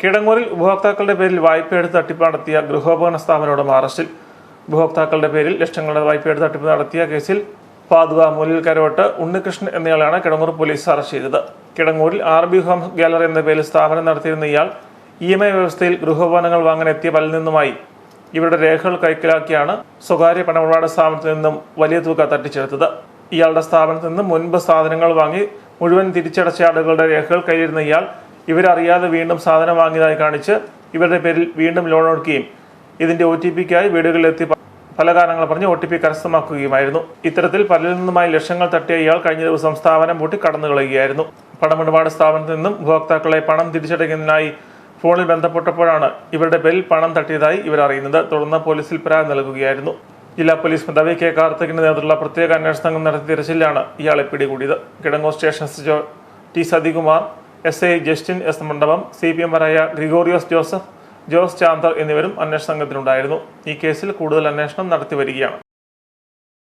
കിടങ്ങൂരിൽ ഉപഭോക്താക്കളുടെ പേരിൽ വായ്പ എടുത്ത് തട്ടിപ്പ് നടത്തിയ ഗൃഹോപകരണ സ്ഥാപനയുടെ അറസ്റ്റിൽ. ഉപഭോക്താക്കളുടെ പേരിൽ ലക്ഷങ്ങളുടെ വായ്പ എടുത്ത് തട്ടിപ്പ് നടത്തിയ കേസിൽ പാതുവ മുലിൽ കരോട്ട് ഉണ്ണികൃഷ്ണൻ എന്നയാളാണ് കിടങ്ങൂർ പോലീസ് അറസ്റ്റ് ചെയ്തത്. കിടങ്ങൂരിൽ ആർ ബി ഹോം ഗാലറി എന്ന പേരിൽ സ്ഥാപനം നടത്തിയിരുന്ന ഇയാൾ ഇ എം ഐ വ്യവസ്ഥയിൽ ഗൃഹോപകരണങ്ങൾ വാങ്ങാൻ എത്തിയ പലരിൽ നിന്നുമായി ഇവരുടെ രേഖകൾ കൈക്കലാക്കിയാണ് സ്വകാര്യ പണമിടപാട് സ്ഥാപനത്തിൽ നിന്നും വലിയ തുക തട്ടിച്ചെടുത്തത്. ഇയാളുടെ സ്ഥാപനത്തിൽ നിന്നും മുൻപ് സാധനങ്ങൾ വാങ്ങി മുഴുവൻ തിരിച്ചടച്ച ആളുകളുടെ രേഖകൾ കൈയിരുന്ന ഇയാൾ ഇവരറിയാതെ വീണ്ടും സാധനം വാങ്ങിയതായി കാണിച്ച് ഇവരുടെ പേരിൽ വീണ്ടും ലോൺ എടുക്കുകയും ഇതിന്റെ ഒ ടി പിക്കായി വീടുകളിലെത്തി പല കാരണങ്ങൾ പറഞ്ഞ് ഒ ടി പി കരസ്ഥമാക്കുകയുമായിരുന്നു. ഇത്തരത്തിൽ പലരിൽ നിന്നുമായി ലക്ഷങ്ങൾ തട്ടിയ ഇയാൾ കഴിഞ്ഞ ദിവസം സ്ഥാപനം പൂട്ടി കടന്നു കളയുകയായിരുന്നു പണമിടപാട് സ്ഥാപനത്തിൽ നിന്നും ഉപഭോക്താക്കളെ പണം തിരിച്ചടയ്ക്കുന്നതിനായി ഫോണിൽ ബന്ധപ്പെട്ടപ്പോഴാണ് ഇവരുടെ പേരിൽ പണം തട്ടിയതായി ഇവർ അറിയുന്നത് തുടർന്ന് പോലീസിൽ പരാതി നൽകുകയായിരുന്നു. ജില്ലാ പോലീസ് മേധാവി കെ കാർത്തികിന്റെ നേതൃത്വത്തിലുള്ള പ്രത്യേക അന്വേഷണ സംഘം നടത്തിയ തിരച്ചിലാണ് ഇയാളെ പിടികൂടിയത്. Kidangoor station T Sathikumar S I Justin S Mandapam C P എംമാരായ Gregorios Joseph Jose ചാന്തർ എന്നിവരും അന്വേഷണ സംഘത്തിലുണ്ടായിരുന്നു. ഈ കേസിൽ കൂടുതൽ അന്വേഷണം നടത്തി വരികയാണ്.